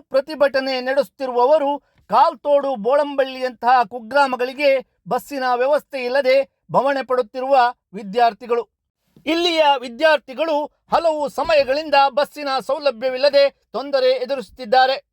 ಪ್ರತಿಭಟನೆ ನಡೆಸುತ್ತಿರುವವರು ಕಾಲ್ತೋಡು ಬೋಳಂಬಳ್ಳಿಯಂತಹ ಕುಗ್ರಾಮಗಳಿಗೆ ಬಸ್ಸಿನ ವ್ಯವಸ್ಥೆ ಇಲ್ಲದೆ ಭವಣೆ ಪಡುತ್ತಿರುವ ವಿದ್ಯಾರ್ಥಿಗಳು. ಇಲ್ಲಿಯ ವಿದ್ಯಾರ್ಥಿಗಳು ಹಲವು ಸಮಯಗಳಿಂದ ಬಸ್ಸಿನ ಸೌಲಭ್ಯವಿಲ್ಲದೆ ತೊಂದರೆ ಎದುರಿಸುತ್ತಿದ್ದಾರೆ.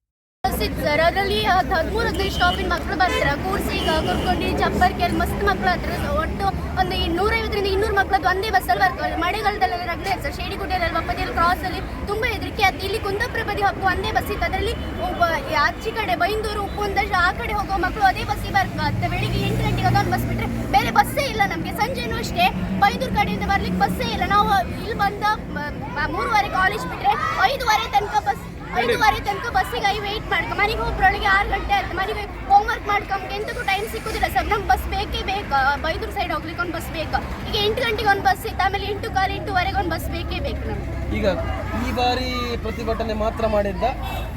ಇತ್ತು ಸರ್ ಅದರಲ್ಲಿ ಹದಿಮೂರು ಹದಿನೈದು ಸ್ಟಾಪಿನ ಮಕ್ಕಳು ಬರ್ತಾರೆ. ಕೂರ್ಸಿ ಈಗ ಚಪ್ಪರ್ ಚಪ್ಪರ್ಕೆಲ್ ಮಸ್ತ್ ಮಕ್ಕಳು ಹತ್ರ ಒಟ್ಟು ಒಂದು ನೂರೈವತ್ತರಿಂದ ಇನ್ನೂರು ಮಕ್ಕಳದ್ದು ಒಂದೇ ಬಸ್ಸಲ್ಲಿ ಬರ್ತವೆ ಮಳೆಗಾಲದಲ್ಲೆಲ್ಲ ರಗಳೆ ಸರ್ ಶೇಡಿಗುಡ್ಡೆಯಲ್ಲಿ ಬಪ್ಪದಿಯಲ್ಲಿ ಕ್ರಾಸಲ್ಲಿ ತುಂಬ ಹೆದರಿಕೆ ಆಯ್ತು. ಇಲ್ಲಿ ಕುಂದಾಪುರ ಬದಿ ಹೋಗುವ ಒಂದೇ ಬಸ್ ಇತ್ತು. ಅದರಲ್ಲಿ ಒಬ್ಬ ಆಚೆ ಕಡೆ, ಬೈಂದೂರು ಉಪ್ಪುಂದಷ್ಟು ಆ ಕಡೆ ಹೋಗೋ ಮಕ್ಕಳು ಅದೇ ಬಸ್ಸಿಗೆ ಬರ್ತಾರೆ ಬೆಳಿಗ್ಗೆ ಎಂಟು ಗಂಟೆಗೆ ಅದೊಂದು ಬಸ್ ಬಿಟ್ಟರೆ ಬೇರೆ ಬಸ್ಸೇ ಇಲ್ಲ ನಮಗೆ. ಸಂಜೆನೂ ಅಷ್ಟೇ ಬೈಂದೂರು ಕಡೆಯಿಂದ ಬರ್ಲಿಕ್ಕೆ ಬಸ್ಸೇ ಇಲ್ಲ. ನಾವು ಇಲ್ಲಿ ಬಂದ ಮೂರುವರೆ ಕಾಲೇಜ್ ಬಿಟ್ಟರೆ ಐದುವರೆ ತನಕ ಬಸ್ ಐದುವರೆ ತನಕ ಬಸ್ಸಿಗೆ ಐ ವೆಯ್ಟ್ ಮಾಡ್ಕೊ. ಮನೆಗೆ ಹೋಗ್ರೊಳಗೆ ಆರು ಗಂಟೆ ಆಯ್ತು. ಮನೆಗೆ ಹೋಮ್ವರ್ಕ್ ಮಾಡ್ಕೊಂಬ ಎಂತಕ್ಕೂ ಟೈಮ್ ಸಿಕ್ಕುದಿಲ್ಲ ಸರ್. ನಮ್ಗೆ ಬಸ್ ಬೇಕೇ ಬೇಕು. ಬೈದೂರು ಸೈಡ್ ಹೋಗ್ಲಿಕ್ಕೆ ಒಂದು ಬಸ್ ಬೇಕು. ಈಗ ಎಂಟು ಗಂಟೆಗೆ ಒಂದು ಬಸ್ ಇತ್ತು. ಆಮೇಲೆ ಎಂಟು ಕಾಲು ಎಂಟುವರೆಗೆ ಒಂದು ಬಸ್ ಬೇಕೇ ಬೇಕು ನಮ್ಗೆ. ಈಗ ಈ ಬಾರಿ ಪ್ರತಿಭಟನೆ ಮಾತ್ರ ಮಾಡಿದ್ದ.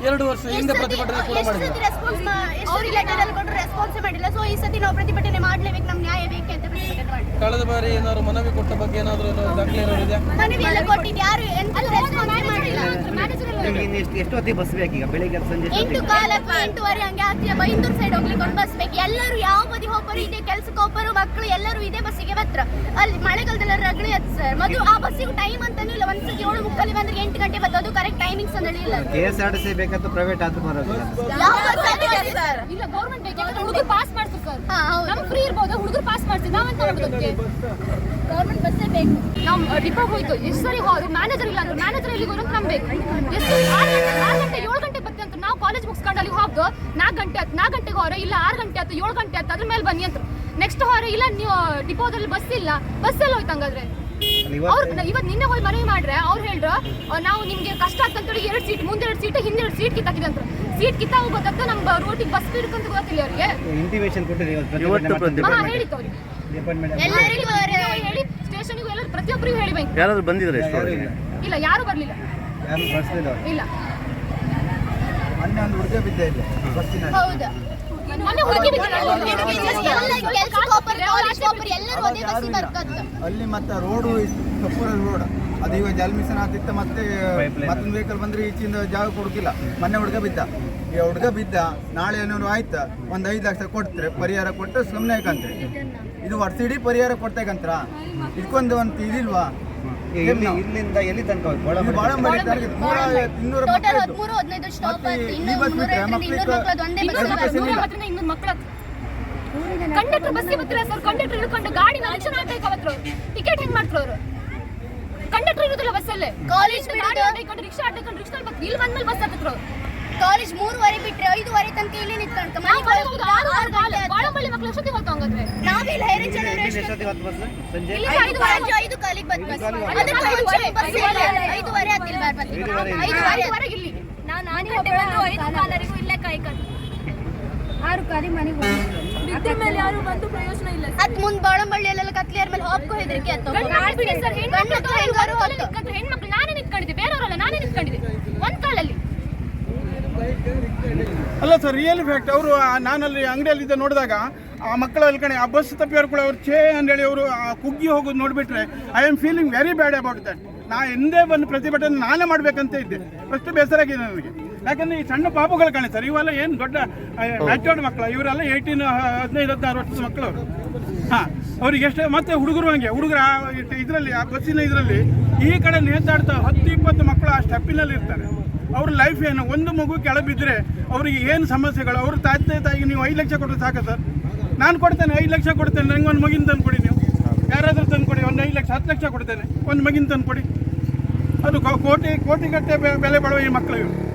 ಎರಡು ವರ್ಷ ಹಿಂದೆ ಪ್ರತಿಭಟನೆ ಕೂಡ ಮಾಡಿದ್ದ. ರೆಸ್ಪಾನ್ಸ್ ಎಷ್ಟು ಲೆಟರ್ ಅಲ್ಲಿ ಕೊಟ್ಟರು ರೆಸ್ಪಾನ್ಸ್ ಮಾಡಿಲ್ಲ. ಸೊ ಈ ಸತಿ ನಾವು ಪ್ರತಿಭಟನೆ ಮಾಡ್ಲೇಬೇಕು. ನಮ್ಗೆ ನ್ಯಾಯ ಬೇಕೆ ಅಂತ ಪ್ರತಿಭಟನೆ ಮಾಡಿ ಕಳೆದ ಬಾರಿ ಏನಾದ್ರು ಮನವಿ ಕೊಟ್ಟ ಬಗ್ಗೆ ಏನಾದ್ರು ದಾಖಲೆ ಇರೋದಿದೆ ಮನವಿ ಎಲ್ಲ ಕೊಟ್ಟಿದ್ದು. ಯಾರು ಎಂತ ರೆಸ್ಪಾನ್ಸ್ ನಿಮ್ಗೆ ಇನ್ನು ಎಷ್ಟು ಎಷ್ಟು ಹೊತ್ತಿಗೆ ಬಸ್ ಬೇಕೀಗ ಬೆಳಿಗ್ಗೆ ಸಂಜೆ ಎಂಟು ಎಷ್ಟೊತ್ತಿಗೆ? ಕಾಲ ಅಥವಾ ಎಂಟುವರೆ ಹಂಗೆ ಆಗ್ತಿದೆ ಬೈಂದೂರು ಸೈಡ್ ಹೋಗ್ಲಿಕ್ಕೆ ಒಂದು ಬಸ್ ಬೇಕು. ಎಲ್ಲರೂ ಯಾವ ಬದಿ ಹೋಗೋರು ಇದೆ ಕೆಲ್ಸಕ್ಕೆ ಹೋಗೋರು ಮಕ್ಕಳು ಎಲ್ಲರೂ ಇದೆ ಬಸ್ಸಿಗೆ ಬರ್ತಾರೆ. ಅಲ್ಲಿ ಮಳೆಗಾಲದಲ್ಲಿ ರಗಳೆ ಅದು ಸರ್ ಮತ್ತು ಆ ಬಸ್ಸಿಗೆ ಟೈಮ್ ಅಂತಾನೂ ಇಲ್ಲ. ಒಂದ್ಸತಿ ಏಳು ಮುಕ್ಕಲ್ಲಿ ಬಂದ್ರೆ ಎಂಟು ಗಂಟೆ ಬರ್ತದೆ. ಅದು ಕರೆಕ್ಟ್ ಟೈಮಿಂಗ್ಸ್ ಅಂದ್ರೆ ಇಲ್ಲ K S R T C ಬೇಕಂತ ಪ್ರೈವೇಟ್ ಆದ್ರೂ ಬರೋದಿಲ್ಲ ಯಾವ ಬಸ್ ಸರ್ ಇಲ್ಲ ಗೌರ್ಮೆಂಟ್ ಬೇಕಾದ್ರೆ ಹುಡುಗರು ಪಾಸ್ ಮಾಡ್ತಾರೆ ಸರ್ ಹಾ ಹೌದು. ನಮ್ಗೆ ಫ್ರೀ ಇರ್ಬೋದು. ಮಾಡ್ತೀವಿ ನಾವಂತ ಮಾಡೋದಕ್ಕೆ ಗೌರ್ಮೆಂಟ್ ಬಸ್ಸೇ ಬೇಕು. ನಾವು ಡಿಪೋ ಹೋಯ್ತು. ಎಷ್ಟು ಸರಿ ಹೋದ್ರು ಮ್ಯಾನೇಜರ್ ಇಲ್ಲ ಅಂದ್ರೆ ಮ್ಯಾನೇಜರ್ ಎಲ್ಲಿಗೆ ಹೋದ್ರು ನಮ್ಗೆ ಬೇಕು. ಎಷ್ಟು ಆರು ಗಂಟೆ ಆರು ಗಂಟೆ ಏಳು ಗಂಟೆ ಬತ್ತೆ ಅಂತ ನಾವು ಕಾಲೇಜ್ ಮುಗಿಸ್ಕೊಂಡು ಅಲ್ಲಿ ಹೋಗ್ದು ನಾಲ್ಕು ಗಂಟೆ ಆಯ್ತು ನಾಲ್ಕು ಗಂಟೆಗೆ ಹೊರ ಇಲ್ಲ ಆರು ಗಂಟೆ ಆಯ್ತು ಏಳು ಗಂಟೆ ಆಯ್ತು ಅದ್ರ ಮೇಲೆ ಬನ್ನಿ ಅಂತ ನೆಕ್ಸ್ಟ್ ಹೊರ ಇಲ್ಲ ನೀವು ಡಿಪೋದಲ್ಲಿ ಬಸ್ ಇಲ್ಲ ಬಸ್ ಎಲ್ಲ ಹೋಯ್ತು ಹಂಗಾದ್ರೆ? ಇವತ್ತು ಅವ್ರು ಇವತ್ತು ನಿನ್ನೆ ಹೋಗಿ ಮನವಿ ಮಾಡ್ರೆ ಅವ್ರು ಹೇಳ್ರು ನಾವು ನಿಮಗೆ ಕಷ್ಟ ಆಗ್ತಂತೇಳಿ ಎರಡು ಸೀಟ್ ಮುಂದೆ ಎರಡು ಸೀಟ್ ಹಿಂದೆ ಎರಡು ಸೀಟ್ ಕಿತ್ತಾಕಿದಂತ ಸೀಟ್ ಕಿತ್ತಾಗ ಗೊತ್ತಾಗ್ತದೆ ನಮ್ಮ ರೋಟಿಗೆ ಬಸ್ ಬಿಡ್ಕಂತ ಗೊತ್ತಿಲ್ಲ ಅವ್ರಿಗೆ. ಹೇಳಿತ್ತು ಅವ್ರಿಗೆ. ಎಲ್ಲರಿಗೂ ಹೇಳಿ ಸ್ಟೇಷನ್ಗೂ ಎಲ್ಲರೂ ಪ್ರತಿಯೊಬ್ಬರಿಗೂ ಹೇಳಿ ಬೈಕ್ ಯಾರಾದ್ರೂ ಬಂದಿದ್ರೆ ಇಲ್ಲ. ಇಲ್ಲ ಯಾರು ಬರ್ಲಿಲ್ಲ. ಯಾರು ಬರ್ಸ್ಲಿಲ್ಲ ಅವ್ರು. ಇಲ್ಲ. ಮೊನ್ನೆ ಒಂದು ಹುಡುಗ ಬಿದ್ದ ಇದೆ ಬಸ್ಸಿನಲ್ಲಿ ಹೌದು. ಅಲ್ಲಿ ಮತ್ತೆ ರೋಡು ಕಪ್ಪೂರ ರೋಡ್. ಅದು ಜಲ್ ಮಿಷನ್ ಆಗ್ತಿತ್ತು ಮತ್ತೆ. ಮತ್ತೊಂದು ವೆಹಿಕಲ್ ಬಂದ್ರೆ ಈಚಿಂದ ಜಾಗ ಕೊಡುಕಿಲ್ಲ. ಮೊನ್ನೆ ಹುಡುಗ ಬಿದ್ದ. ಈ ಹುಡುಗ ಬಿದ್ದ. ನಾಳೆ ಏನಾದ್ರು ಆಯ್ತಾ? ಒಂದ್ ಐದು ಲಕ್ಷ ಕೊಡ್ತಾರೆ ಪರಿಹಾರ ಕೊಟ್ಟು ಸುಮ್ಮನೆ ಯಾಕಂತ್ರಿ ಇದು ವರ್ಷಿಡೀ ಪರಿಹಾರ ಕೊಡ್ತೇಕಂತ್ರ ಇದಕ್ಕೊಂದು ಒಂದು ಇದಿಲ್ವಾ? ಇಲ್ಲಿ ಇಲ್ಲಿಂದ ಎಲ್ಲಿ ತನಕ ನೂರ ಇನ್ನೂರ ಟೋಟಲ್ ಹದಿಮೂರು ಹದಿನೈದು ಸ್ಟಾಪ್ ಆಯ್ತು. ಇನ್ನೂರು ಒಂದೇ ಬಸ್ ಇನ್ನೂರು ಬರೋದು. ಇಲ್ಲ. ಹತ್ರದಿಂದ ಮಕ್ಕಳ ಕಂಡಕ್ಟರ್ ಬಸ್ಗೆ ಸರ್. ಕಂಡಕ್ಟರ್ ಇಳ್ಕೊಂಡು ಗಾಡಿ ಲಕ್ಷಣ ಆಗ್ಬೇಕು ಅವತ್ತು. ಟಿಕೆಟ್ ಹೆಂಗ್ ಮಾಡ್ತಾರೆ ಅವರು? ಕಂಡಕ್ಟರ್ ಇರೋದಿಲ್ಲ ಬಸ್ಸಲ್ಲೇ. ಕಾಲೇಜ್ ಗಾಡಿ ರಿಕ್ಷಾ ಆಡ್ಕೊಂಡು ರಿಕ್ಷಾ ಇಲ್ಲಿ ಬಂದ್ಮೇಲೆ ಬಸ್ ಹತ್ತಿದ್ರು ಕಾಲೇಜ್ ಮೂರುವರೆ ಬಿಟ್ರೆ ಐದುವರೆ ತನಕ ಇಲ್ಲಿ ನಿಂತ್ಕೊಂಡು ಗಂಟೆ ನಾವಿಲ್ಲ ಇಲ್ಲಿ ಐದು ಕಾಲಿಗೆ ಐದುವರೆ. ಹತ್ತಿಲ್ಲ ಬರ್ಬೇಕು ಐದುವರೆ ಇಲ್ಲ. ಇಲ್ಲಿ. ನಾವು ನಾನೇ ಬಂದು ಐದು ಕಾಲರಿಗೂ ಇಲ್ಲೇ ಕಾಯ್ಕೊಂಡು. ಆರು ಕಾಲಿ ಮನೆಗೆ ಬಿದ್ದ ಮೇಲೆ ಯಾರು ಬಂದು ಪ್ರಯೋಜನ ಇಲ್ಲ ಅದ್ ಮುಂದ್ ಬಾಳಂಬಳ್ಳಿಯಲ್ಲೆಲ್ಲ ಕತ್ಲಿಯರ್ ಮೇಲೆ ಹೋಗ್ಕೋ ಹೆದರಿಕೆ ಹೋಗ್ತು ಹೆಣ್ಮಕ್ಳು ಹೆಣ್ಮಕ್ಳು ನಾನೇ ನಿಂತ್ಕೊಂಡಿದ್ದೆ ಬೇರೆಯವರಲ್ಲ ನಾನೇ ನಿಂತ್ಕೊಂಡಿದ್ದೆ ಒಂದ್ ಕಾಲಲ್ಲಿ ಅಲ್ಲ ಸರ್ ರಿಯಲ್ ಫ್ಯಾಕ್ಟ್ ಅವರು ನಾನಲ್ಲಿ ಅಂಗಡಿಯಲ್ಲಿದ್ದ ನೋಡಿದಾಗ ಆ ಮಕ್ಕಳ ಕಣೆ ಆ ಬಸ್ ತಪ್ಪಿಯವರು ಕೂಡ ಅವ್ರು ಛೇ ಅಂದೇಳಿ ಅವರು ಕುಗ್ಗಿ ಹೋಗೋದು ನೋಡಿಬಿಟ್ರೆ I am feeling very bad about that ನಾ ಎಂದೇ ಬಂದು ಪ್ರತಿಭಟನೆ ನಾನೇ ಮಾಡಬೇಕಂತ ಇದ್ದೆ. ಅಷ್ಟು ಬೇಸರ ಆಗಿದೆ ನನಗೆ. ಯಾಕಂದ್ರೆ ಈ ಸಣ್ಣ ಪಾಪುಗಳು ಕಾಣೆ ಸರ್ ಇವೆಲ್ಲ ಏನು ದೊಡ್ಡ ಮ್ಯಾಚೋರ್ಡ್ ಮಕ್ಕಳು ಇವರೆಲ್ಲ ಏಯ್ಟೀನ್ ಹದಿನೈದು ಹದಿನಾರು ವರ್ಷದ ಮಕ್ಕಳು ಅವರು ಹಾಂ ಅವ್ರಿಗೆ ಎಷ್ಟು ಮತ್ತೆ ಹುಡುಗರು ಹಂಗೆ ಹುಡುಗರ ಇದರಲ್ಲಿ ಆ ಬಸ್ಸಿನ ಇದರಲ್ಲಿ ಈ ಕಡೆ ನೇತಾಡ್ತಾ ಹತ್ತು ಇಪ್ಪತ್ತು ಮಕ್ಕಳು ಆ ಸ್ಟೆಪ್ಪಿನಲ್ಲಿ ಇರ್ತಾರೆ ಅವ್ರ ಲೈಫ್ ಏನು? ಒಂದು ಮಗು ಕೆಳಬಿದ್ದರೆ ಅವರಿಗೆ ಏನು ಸಮಸ್ಯೆಗಳು? ಅವ್ರ ತಾತೆ ತಾಯಿಗೆ ನೀವು ಐದು ಲಕ್ಷ ಕೊಟ್ಟರೆ ಸಾಕ ಸರ್? ನಾನು ಕೊಡ್ತೇನೆ, ಐದು ಲಕ್ಷ ಕೊಡ್ತೇನೆ. ನಂಗೆ ಒಂದು ಮಗಿನ ತಂದು ಕೊಡಿ ನೀವು. ಯಾರಾದರೂ ತಂದು ಕೊಡಿ ಒಂದು ಐದು ಲಕ್ಷ, ಹತ್ತು ಲಕ್ಷ ಕೊಡ್ತೇನೆ. ಒಂದು ಮಗಿನ ತಂದು ಕೊಡಿ ಅದು ಕೋ- ಕೋಟಿ ಕೋಟಿಗಟ್ಟೆ ಬೆಲೆ ಬಾಳುವ ಈ ಮಕ್ಕಳು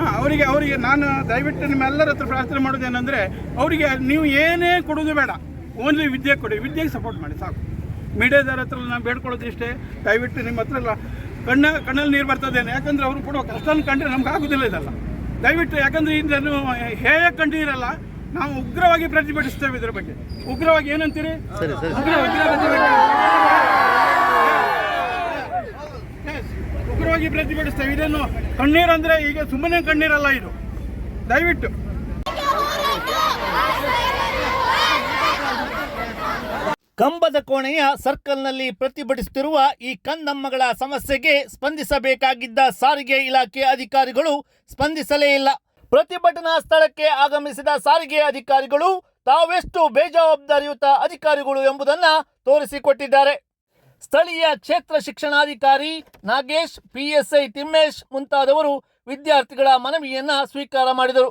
ಹಾಂ, ಅವರಿಗೆ ಅವರಿಗೆ ನಾನು ದಯವಿಟ್ಟು ನಿಮ್ಮೆಲ್ಲರ ಹತ್ರ ಪ್ರಾರ್ಥನೆ ಮಾಡೋದೇನೆಂದರೆ ಅವರಿಗೆ ನೀವು ಏನೇ ಕೊಡೋದು ಬೇಡ. ಓನ್ಲಿ ವಿದ್ಯೆ ಕೊಡಿ. ವಿದ್ಯೆಗೆ ಸಪೋರ್ಟ್ ಮಾಡಿ, ಸಾಕು. ಮೀಡಿಯಾದವ್ರ ಹತ್ರ ನಾನು ಬೇಡ್ಕೊಳ್ಳೋದು ಇಷ್ಟೇ. ದಯವಿಟ್ಟು ನಿಮ್ಮ ಹತ್ರ ಎಲ್ಲ ಕಣ್ಣ ಕಣ್ಣಲ್ಲಿ ನೀರು ಬರ್ತದೇನೆ ಯಾಕಂದರೆ ಅವರು ಕೊಡೋ ಕಷ್ಟನ ಕಂಡ್ರೆ ನಮ್ಗೆ ಆಗೋದಿಲ್ಲ ಇದೆಲ್ಲ. ದಯವಿಟ್ಟು ಯಾಕಂದರೆ ಇದನ್ನು ಹೇಯ ಕಂಡಿರಲ್ಲ ನಾವು ಉಗ್ರವಾಗಿ ಪ್ರತಿಭಟಿಸ್ತೇವೆ ಇದರ ಬಗ್ಗೆ. ಉಗ್ರವಾಗಿ ಏನಂತೀರಿ? ಉಗ್ರವಾಗಿ ಪ್ರತಿಭಟಿಸ್ತೇವೆ. ಇದನ್ನು ಕಣ್ಣೀರಂದ್ರೆ ಈಗ ಸುಮ್ಮನೆ ಕಣ್ಣೀರಲ್ಲ ಇದು. ದಯವಿಟ್ಟು. ಕಂಬದ ಕೋಣೆಯ ಸರ್ಕಲ್ನಲ್ಲಿ ಪ್ರತಿಭಟಿಸುತ್ತಿರುವ ಈ ಕಂದಮ್ಮಗಳ ಸಮಸ್ಯೆಗೆ ಸ್ಪಂದಿಸಬೇಕಾಗಿದ್ದ ಸಾರಿಗೆ ಇಲಾಖೆ ಅಧಿಕಾರಿಗಳು ಸ್ಪಂದಿಸಲೇ ಇಲ್ಲ. ಪ್ರತಿಭಟನಾ ಸ್ಥಳಕ್ಕೆ ಆಗಮಿಸಿದ ಸಾರಿಗೆ ಅಧಿಕಾರಿಗಳು ತಾವೆಷ್ಟು ಬೇಜವಾಬ್ದಾರಿಯುತ ಅಧಿಕಾರಿಗಳು ಎಂಬುದನ್ನ ತೋರಿಸಿಕೊಟ್ಟಿದ್ದಾರೆ. ಸ್ಥಳೀಯ ಕ್ಷೇತ್ರ ಶಿಕ್ಷಣಾಧಿಕಾರಿ ನಾಗೇಶ್, ಪಿಎಸ್ಐ ತಿಮ್ಮೇಶ್ ಮುಂತಾದವರು ವಿದ್ಯಾರ್ಥಿಗಳ ಮನವಿಯನ್ನ ಸ್ವೀಕಾರ ಮಾಡಿದರು.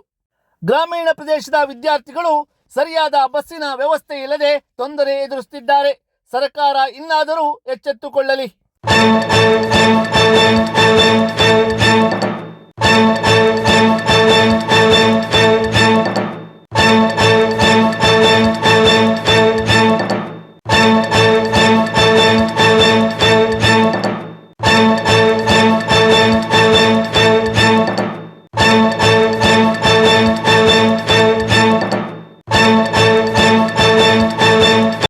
ಗ್ರಾಮೀಣ ಪ್ರದೇಶದ ವಿದ್ಯಾರ್ಥಿಗಳು ಸರಿಯಾದ ಬಸ್ಸಿನ ವ್ಯವಸ್ಥೆ ಇಲ್ಲದೆ ತೊಂದರೆ ಎದುರಿಸುತ್ತಿದ್ದಾರೆ. ಸರ್ಕಾರ ಇನ್ನಾದರೂ ಎಚ್ಚೆತ್ತುಕೊಳ್ಳಲಿ.